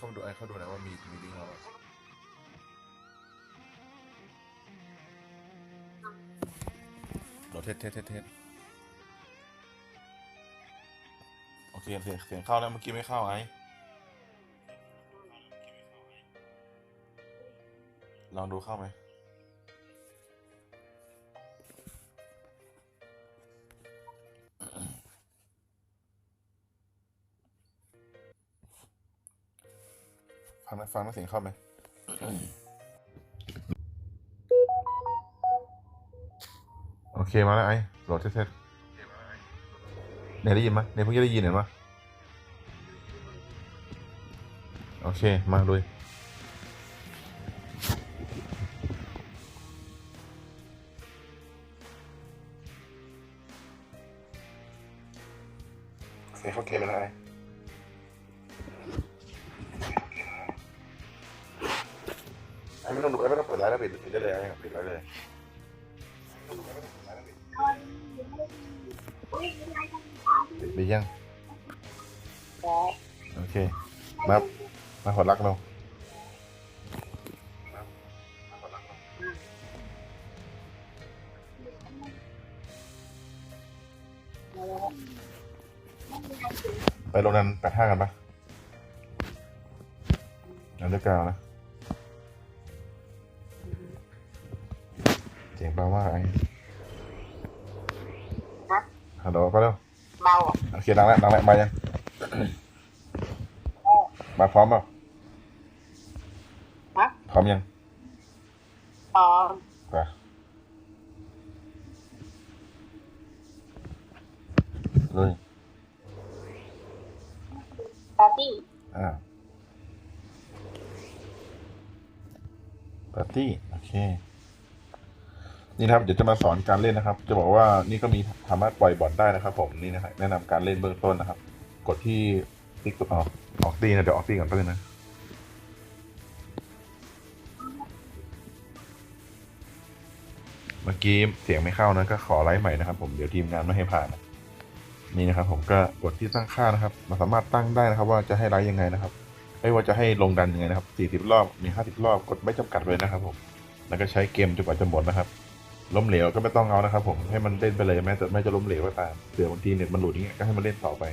เข้ามาดูไอ้เข้าดูนะว่ามีมีลิงก์เราเราเทสเทสเทสเทสโอเคเสียงเสียงเข้าแล้วเมื่อกี้ไม่เข้าไอ้ลองดูเข้าไหม นะ ฟังนะเสียงเข้าไหมโอเคมาแล้วไอ้โหลดเทสๆเนี่ยได้ยินไหมเนี่ยเพิ่งจะได้ยินเห็นปะโอเค มาลุยโอเคเข้าเกมแล้วไอ้ไอ้ ต้องดูไอ้ไม่ต้องเปิดไลน์แล้วปิดปิดได้เลยไอ้ปิดไลน์เลยปิดไปยังโอเคมามาขอรักเราไปโรงนันแปดห้ากันปะนันเลือกกาวนะ เสียงเบามากไอ้ฮะฮัลโหลไปเร็วเบาอะโอเคดังแล้วดังแล้วมายังมาพร้อมเปล่าฮะพร้อมยังอ๋อไปเลยปาร์ตี้อ่าปาร์ตี้โอเค นี่นะครับเดี๋ยวจะมาสอนการเล่นนะครับ จะบอกว่านี่ก็มีสามารถปล่อยบอลได้นะครับ ผมนี่นะครับแนะนำการเล่นเบื้องต้นนะครับ กดที่ติ๊กออกออกตีนะเดี๋ยวออกตีก่อนแป๊บนึงนะเมื่อกี้เสียงไม่เข้านะก็ขอไลฟ์ใหม่นะครับ ผมเดี๋ยวทีมงานไม่ให้ผ่านนี่นะครับ ผมก็กดที่ตั้งค่านะครับมาสามารถตั้งได้นะครับ ว่าจะให้ไลฟ์ยังไงนะครับไม่ว่าจะให้ลงดันยังไงนะครับ40รอบมี50รอบกดไม่จำกัดเลยนะครับ ผม แล้วก็ใช้เกมจนกว่าจะหมดนะครับ ล้มเหลวก็ไม่ต้องเอานะครับผมให้มันเล่นไปเลยแม้แต่ไม่จะล้มเหลวก็ตามเผื่อบางทีเน็ตมันหลุดอย่างเงี้ยก็ให้มันเล่นต่อไป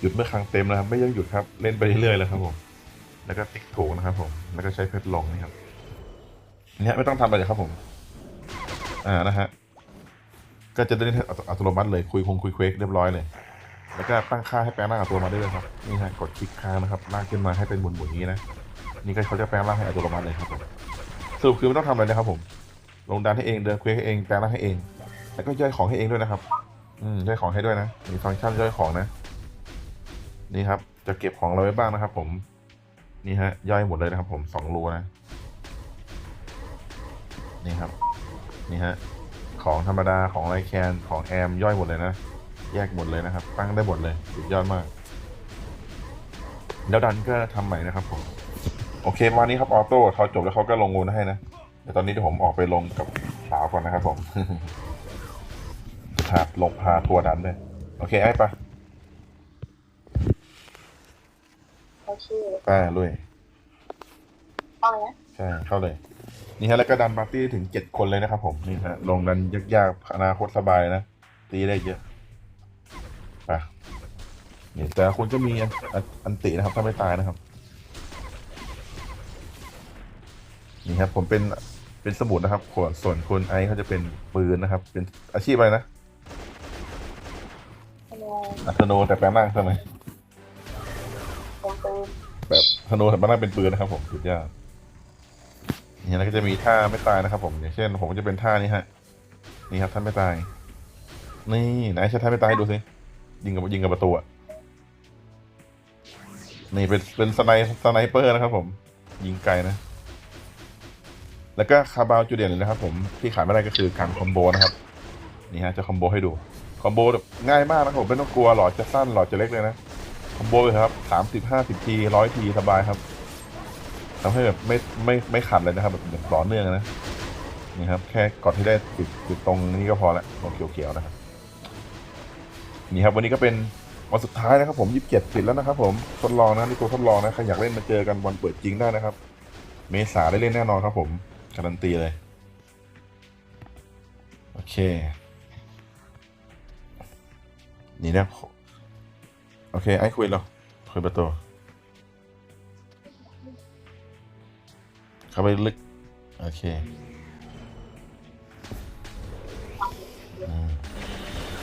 หยุดเมื่อครั้งเต็มนะครับไม่ยังหยุดครับเล่นไปเรื่อยๆเลยครับผมแล้วก็ติ๊กถูกนะครับผมแล้วก็ใช้เพชรลงนี่ครับเนี่ยไม่ต้องทำอะไรครับผม อ่านะฮะก็จะได้เล่นอัตโนมัติเลยคุยคงคุยเควกเรียบร้อยเลย แล้วก็ตั้งค่าให้แปลงร่างอัตโนมัติได้เลยครับนี่ฮะกดคลิกค้างนะครับลากขึ้นมาให้เป็นหมุนๆอย่างนี้นะนี่ก็เขาจะแปลงร่างให้อัตโนมัติเลยครับผมสรุปคือไม่ต้องทำอะไรเลยครับผม ลงดันให้เองเดินเควกให้เองแปลงร่างให้เอง แล้วก็ย่อยของให้เองด้วยนะครับ อืมย่อยของให้ด้วยนะ มีฟังก์ชันย่อยของนะ นี่ครับ จะเก็บของเราไว้บ้างนะครับ ผม นี่ฮะ ย่อยหมดเลยนะครับ ผมสองรูนะ นี่ครับ นี่ฮะ ของธรรมดาของไรแคนของแอมย่อยหมดเลยนะ แยกหมดเลยนะครับ ตั้งได้หมดเลย สุดยอดมาก แล้วดันก็ทำใหม่นะครับ ผม โอเคประมานี้ครับออโต้เขาจบแล้วเขาก็ลงงูนให้นะ แต่ตอนนี้เดี๋ยวผมออกไปลงกับสาวก่อนนะครับผมพาลงพาทัวร์ดันด้วยโอเคไอ้ปะเขาชื่อป้าลุยต้องนะใช่เข้าเลย นี่ฮะแล้วก็ดันปาร์ตี้ถึงเจ็ดคนเลยนะครับผมนี่ฮะลงดันยากๆอนาคตสบายนะตีได้เยอะไปนี่แต่ละคนก็มีอันอันอันตินะครับถ้าไม่ตายนะครับนี่ครับผมเป็น เป็นสมุดนะครับส่วนส่วนคุณไอซ์เขาจะเป็นปืนนะครับ เป็นอาชีพอะไรนะทำไมอัธโนแต่แปลงร่างใช่ไหมเป็นปืนแบบธนูแต่แปลงร่างเป็นปืนนะครับ ผมสุดยอดนี่แล้วก็จะมีท่าไม่ตายนะครับ ผมอย่างเช่น ผมก็จะเป็นท่านี้ฮะนี่ครับท่านไม่ตาย นี่ไหนใช้ท่านไม่ตายให้ดูสิยิงกับยิงกับประตูอะนี่เป็นเป็นสไนสไนเปอร์นะครับ ผม ยิงไกลนะ แล้วก็คาบาวจุดเด่นเลยนะครับผมที่ขาดไม่ได้ก็คือการคอมโบนะครับนี่ฮะจะคอมโบให้ดูคอมโบแบบง่ายมากนะครับผมไม่ต้องกลัวหลอดจะสั้นหลอดจะเล็กเลยนะคอมโบเลยครับสามสิบห้าสิบทีร้อยทีสบายครับทำให้แบบไม่ไม่ไม่ขัดเลยนะครับแบบต่อเนื่องนะนี่ครับแค่กดให้ได้จุดจุดตรงนี้ก็พอละตรงเขียวๆนะครับนี่ครับวันนี้ก็เป็นวันสุดท้ายนะครับผมยี่สิบเจ็ดปิดแล้วนะครับผมทดลองนะนี่ตัวทดลองนะใครอยากเล่นมาเจอกันวันเปิดจริงได้นะครับ เมษาได้เล่นแน่นอนครับผม การันตีเลย โอเค นี่นะโอเค ไอ้คุยเราคุยประตูเข้าไปลึก โอเค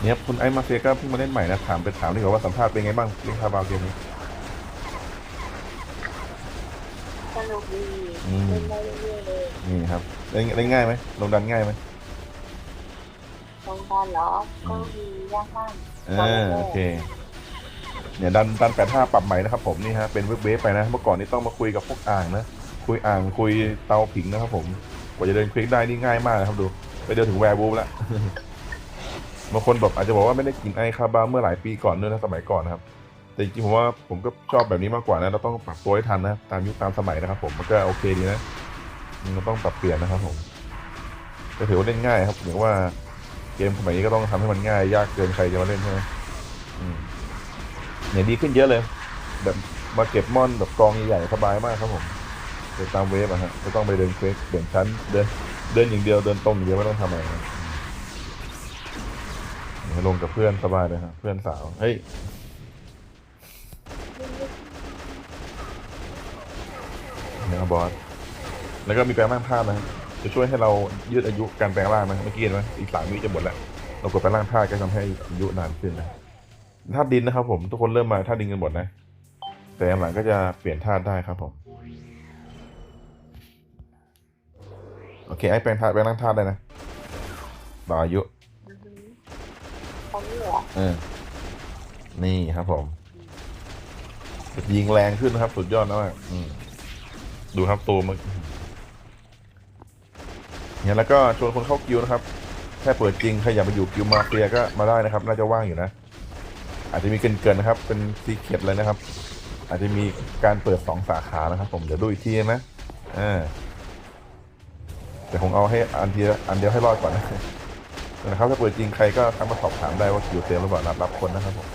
เนี่ยคุณไอ้มาเฟียก็เพิ่งมาเล่นใหม่นะ ถามไปถามดีกว่าว่าสัมภาษณ์เป็นไงบ้างเล่นคาบาวเกมนี้ ส นุกดีอืม เล่นได้เรื่อยๆเลยนี่ครับเล่นเล่นง่ายไหมลงดันง่ายไหมตรงการเหรอ ก็มียากมากเออโอเคเนี่ยดันดันแปดห้าปรับใหม่นะครับผมนี่ฮะเป็นเว็บเวฟไปนะ เมื่อก่อนนี่ต้องมาคุยกับพวกอ่างนะคุยอ่างคุยเตาผิงนะครับผมกว่าจะเดินคลิกได้นี่ง่ายมากนะครับดูไปเดินถึงแวร์บูฟแล้ว บางคนแบบอาจจะบอกว่าไม่ได้กินไอคาบาเมื่อหลายปีก่อนด้วยนะสมัยก่อนนะครับ แต่จริงผมว่าผมก็ชอบแบบนี้มากกว่านะ เราต้องปรับตัวให้ทันนะ ตามยุคตามสมัยนะครับ ผมมันก็โอเคดีนะมเราต้องปรับเปลี่ยนนะครับ ผมก็ถือว่าเล่นง่ายครับเหมือนว่าเกมสมัยนี้ก็ต้องทำให้มันง่าย ยากเกินใครจะมาเล่นใช่ไหมอืมเนี่ยดีขึ้นเยอะเลย แบบมาเก็บม่อนแบบกองใหญ่ๆสบายมากครับผมเดินตามเวฟอะฮะไม่ต้องไปเดินเควสเดินชั้นเดินเดินอย่างเดียวเดินตรงอย่างเดียวไม่ต้องทำอะไรเนี่ยลงกับเพื่อนสบายเลยฮะเพื่อนสาวเฮ้ย นี่ยครับบอส แล้วก็มีแปลงร่างธาตุนะจะช่วยให้เรายืดอายุการแปลงร่างนะเมื่อกี้เห็นไหมอีกสามวิจะหมดแล้วเรากดแปลงร่างธาตุก็ทำให้อายุนานขึ้นนะธาตุดินนะครับผมทุกคนเริ่มมาธาตุดินกันหมดนะ แต่หลังก็จะเปลี่ยนธาตุได้ครับผมโอเคไอ้แปลงธาตุแปลงร่างธาตุได้นะต่ออายุอือหือตอนนี้เหรอเออนี่ครับผมยิงแรงขึ้นนะครับ สุดยอดนะมากอืม ดูครับตัวมันเนี่ยแล้วก็ชวนคนเข้ากิวนะครับแค่เปิดจริงใครอยากมาอยู่กิวมาเฟียก็มาได้นะครับ น่าจะว่างอยู่นะ อาจจะมีเกินเกินๆนะครับ เป็นซีเคร็ตเลยนะครับ อาจจะมีการเปิดสองสาขานะครับ ผมเดี๋ยวดูอีกทีนะอ่าแต่คงเอาให้อันทีละอันเดียวให้รอดก่อนนะนะครับถ้าเปิดจริงใครก็ทักมาสอบถามได้ว่าคิวเต็มหรือเปล่ารับรับคนนะครับผม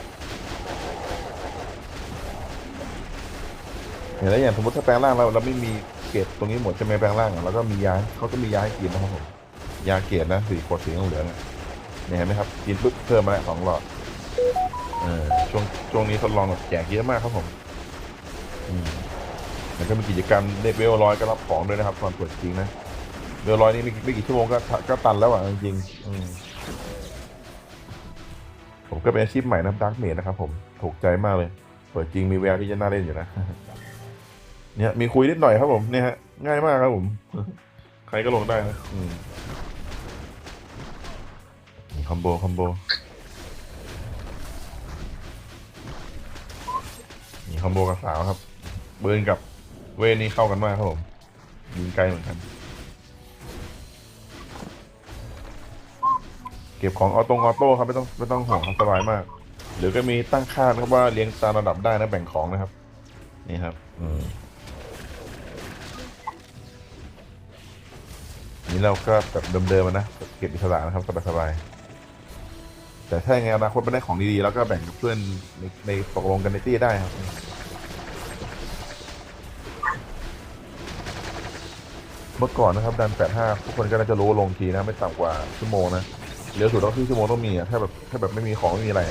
เห็นแล้วอย่างสมมติถ้าแปลงร่างเราเราไม่มีเกรดตรงนี้หมดใช่ไหมแปลงร่างอะแล้วก็มียาเขาก็มียาให้กินนะครับผมยาเกรดนะสี่ขวดสีเหลืองเนี่ยเห็นไหมครับกินปุ๊บเพิ่มมาแล้วสองหลอดเออช่วงช่วงนี้ทดลองแบบแจกเยอะมากครับผมอืมแล้วก็มีกิจกรรมเลเวลร้อยก็รับของด้วยนะครับตอนเปิดจริงนะเรือร้อยนี่ไม่ไม่กี่ชั่วโมงก็ก็ตันแล้วอะจริงอืมผมก็เป็นอาชีพใหม่นะดักเมดนะครับผมถูกใจมากเลย เปิดจริงมีแววที่จะน่าเล่นอยู่นะ เนี่ยมีคุยนิดหน่อยครับผมเนี่ยฮะง่ายมากครับผม ใครก็ลงได้นะคอมโบคอมโบนี่คอมโบกับสาวครับ เบิร์นกับเวนี่เข้ากันมากครับผมยิงไกลเหมือนกัน เก็บของออโต้ออโต้ครับไม่ต้องไม่ต้องห่วงครับสบายมาก หรือก็มีตั้งค่านะครับว่าเรียงตามระดับได้นะแบ่งของนะครับ นี่ครับ อืม นี่เราก็แบบเดิมๆนะเก็บอิสระนะครับสบายๆแต่ถ้ายังไงอนาคตไม่ได้ของดีๆแล้วก็แบ่งกับเพื่อนในในตกลงกันในตี้ได้ครับเมื่อก่อนนะครับดัน85ทุกคนก็น่าจะรู้ลงทีนะไม่ต่ำกว่าชั่วโมงนะเร็วสุดต้องครึ่ชั่วโมงต้องมีอะถ้าแบบถ้าแบบไม่มีของไม่มีอะไร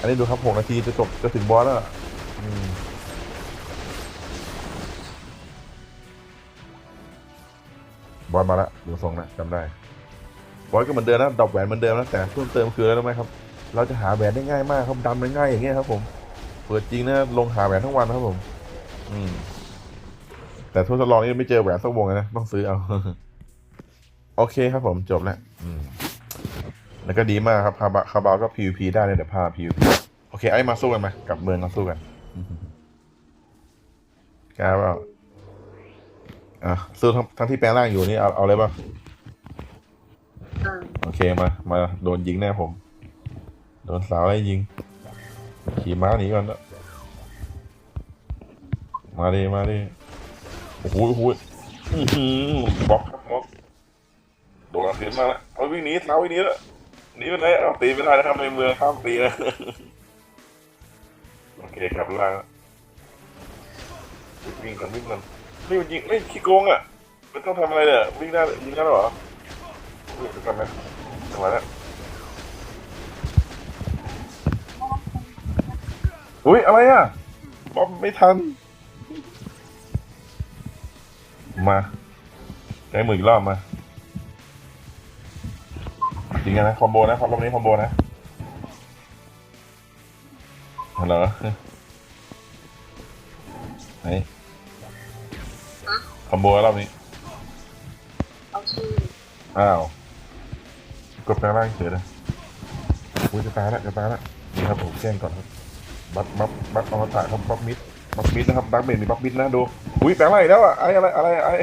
อันนี้ดูครับ6นาทีจะจบจะถึงบอสแล้วอะอืม อสมาละดูทรงนะจำได้บอสก็เหมือนเดิมนะดอกแหวนเหมือนเดิมนะแต่เพิ่มเติมคืออะไรรู้ไหมครับ เราจะหาแหวนได้ง่ายมากครับดำได้ง่ายอย่างเงี้ยครับผมเปิดจริงนะลงหาแหวนทั้งวันครับผม อืม แต่ทดลองนี่ไม่เจอแหวนสักวงเลยนะต้องซื้อเอา โอเคครับผมจบแล้วอืมแล้วก็ดีมากครับคาบาคาบาก็ PVP ได้เลยเดี๋ยวพา PVP โอเคไอ้มาสู้กันไหมกลับเมืองมาสู้กันกล้าเปล่า อะสู้ทั้งทั้งที่แปลงร่างอยู่นี่เอาเอาเลยป่ะอืมโอเคมามาโดนยิงแน่ผม โดนสาวไล่ยิง ขี่ม้าหนีก่อนนะมาดิมาดิโอ้โหโอ้โหอื้อหือบล็อกครับบล็อกโดนอาเซียนมาแล้วเอาวิ่งหนีสาววิ่งหนีแล้วหนีไปไหนเอาตีไม่ได้นะครับในเมืองข้ามตีนะโอเคกลับล่างแล้ววิ่งก่อนวิ่งก่อน นี่มันยิงไม่ขี้โกงอะไม่ต้องทำอะไรเลยอะวิ่งได้ยิงได้หรอวิ่งไปก่อนนะจังหวะอุ้ยอะไรอะบอมไม่ทัน มาใช้มืออีกรอบมาจริงนะคอมโบนะครับรอบนี้คอมโบนะฮัลโหลไหน คอมโบรอบนี้ เอาชื่ออ้าว กดแปลงร่างเฉยเลยอุ้ยจะตายแล้วจะตายแล้วนี่ครับผมแจ้งก่อนครับ บัฟบัฟบัฟอมตะครับบัฟมิดบัฟมิดนะครับดักเบนมีบัฟมิดนะดู อุ้ยแปลงร่างอีกแล้วอะไอ้อะไรอะไรไอ้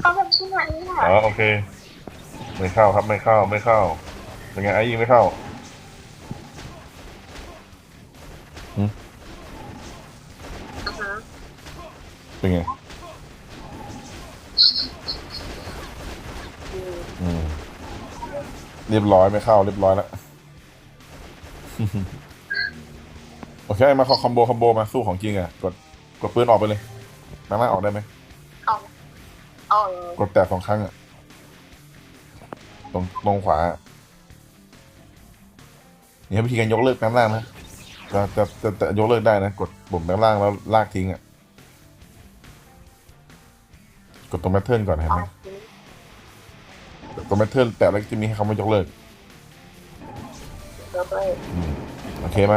เขาแบบชื่อไหนอะอ๋อโอเค ไม่เข้าครับไม่เข้าไม่เข้ายังไงไอ้ยิงไม่เข้า เป็นไงอืมอืมเรียบร้อยไม่เข้าเรียบร้อยแล้ว โอเค มาขอคอมโบคอมโบมาสู้ของจริงอะ กดกดปืนออกไปเลยแปลงร่างออกได้ไหมเอาเลยกดแตะสองครั้งอะ ตรงตรงขวาอะนี่วิธีการยกเลิกแปลงร่างนะจะจะจะจะยกเลิกได้นะ กดปุ่มแปลงร่างแล้วลากทิ้งอะ ดตรงแพทเทิร์นก่อนเห็นเอาไหมสิตรงแพทเทิร์นแตะแล้วจะมีให้คำว่ายกเลิกเดี๋ยวไปอืมโอเคไหม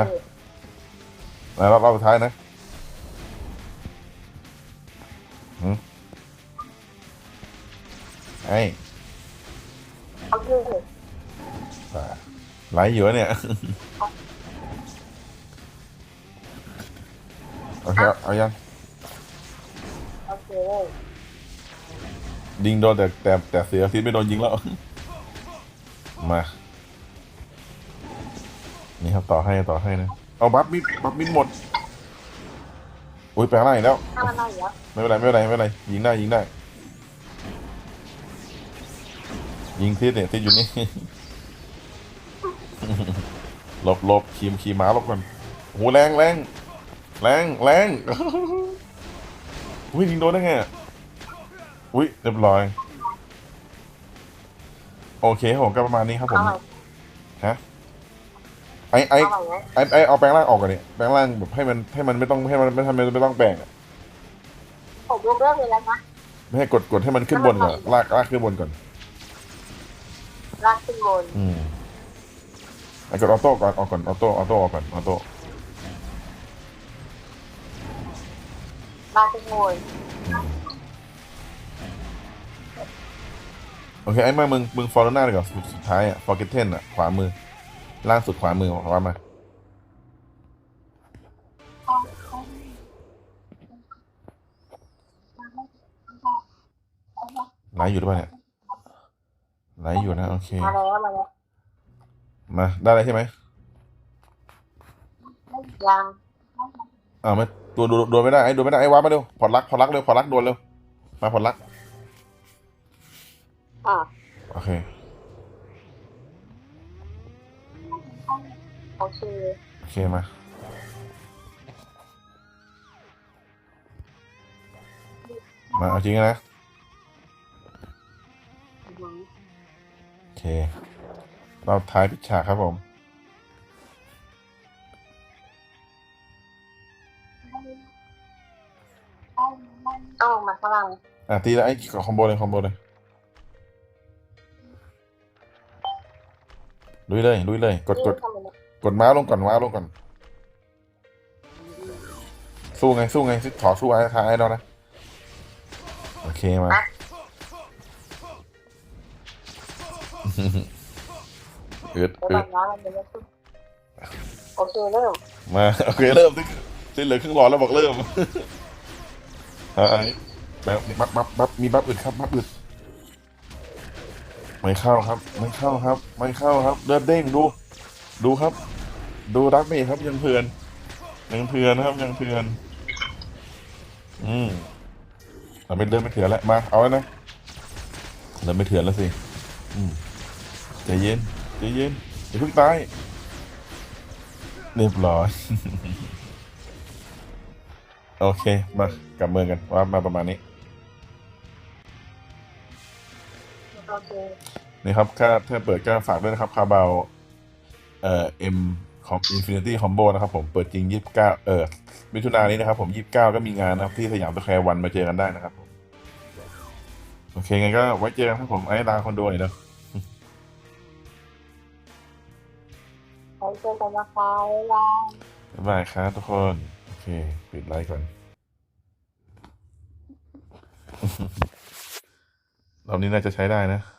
แล้วรอบรอบสุดท้ายนะหืมไอ้เอาชื่ออ่าไลฟ์อยู่วะเนี่ยโอเคเอาเอายังโอเค ยิงโดนแต่แต่แต่เสียทิศไม่โดนยิงแล้ว มา นี่ครับต่อให้ต่อให้นะ เอาบัฟมิดบัฟมิดหมด อุ้ยแปลงร่างอีกแล้ว ถ้ามันได้เยอะไม่เป็นไรไม่เป็นไรไม่เป็นไรยิงได้ยิงได้ ยิงทิศเนี่ยทิศอยู่นี่ หลบหลบขี่ขี่ม้าหลบก่อนโอ้โหแรงแรงแรงแรง อุ้ยยิงโดนได้ไงอะ อุ้ยเรียบร้อย โอเคครับผมก็ประมาณนี้ครับผมเอาใหม่ฮะไอไอเอาใหม่ไหมไอไอเอาแปลงร่างออกก่อนเนี่ยแปลงร่างแบบให้มันให้มันไม่ต้องให้มันไม่ทำไม่ต้องแปลงอะผมยกเลิกเลยแล้วนะไม่ให้กดกดให้มันขึ้นบนก่อนลากลากขึ้นบนก่อนลากขึ้นบนอืมไอ้กดออโต้ก่อนออกก่อนออโต้ออโต้ออกก่อนออโต้ลากขึ้นบน โอเคไอ้มามึงมึงฟอลหน้าเลยก่อนสุดสุดท้ายอะฟอร์เกตเทนอะขวามือ ล่างสุดขวามือว่ามาไลฟ์อยู่หรือเปล่าเนี่ยไลฟ์อยู่นะโอเคมาแล้วมาแล้วมาได้เลยใช่ไหมยังอ่าไม่ตัวโดนโดนไม่ได้ไอ้โดนไม่ได้ไอ้ว้ามาเร็วพอดรักพอดรักเร็วพอดรักโดนเร็วมาพอดรัก อะโอเค โอเคโอเคมา มาเอาจริงนะอือหือโอเค เราท้ายพิชฉากครับผม ต้องลงมาข้างล่างอะตีแล้วไอ้คอมโบเลยคอมโบเลย ลุยเลยลุยเลย กดกดทำไมเนี่ยกดม้าลงก่อนม้าลงก่อน สู้ไงสู้ไงขอสู้ไอ้ท้ายเรานะ โอเคมาอึดเดี๋ยวอึแบดบนั้นมันจะไม่ขึ้นโอเคเริ่มมาโอเคเริ่มที่ที่เหลือครึ่งหลอดแล้วบอกเริ่มอะไอ้แบบบับบับบับมีบับอึดครับบับอึด ไม่เข้าครับ ไม่เข้าครับ ไม่เข้าครับเลือดเด้งดู ดูครับ ดูรักนี่ครับยังเพื่อนยังเพื่อนนะครับยังเพื่อนอืมเราไม่เดินไม่เถื่อนแล้วมาเอาแล้วนะเดินไม่เถื่อนแล้วสิอืมใจเย็นใจเย็นอย่าเพิ่งตายเรียบร้อยโอเคมากลับเมืองกันว่ามาประมาณนี้ โอเคนี่ครับถ้าถ้าเปิดก็ฝากด้วยนะครับคาบาลเอ่อเอ็มของอินฟินิตี้คอมโบนะครับผมเปิดจริงยี่สิบเก้าเออมิถุนายนนี้นะครับผมยี่สิบเก้าก็มีงานนะครับที่สยามสแควร์วันมาเจอกันได้นะครับผมโอเคงั้นก็ไว้เจอกันครับผมไอ้ลาคอนโดหน่อยเนอะไปเจอกันนะคะบ๊ายบายบ๊ายบายครับทุกคน โอเค ปิดไลฟ์ก่อน รอบนี้น่าจะใช้ได้นะ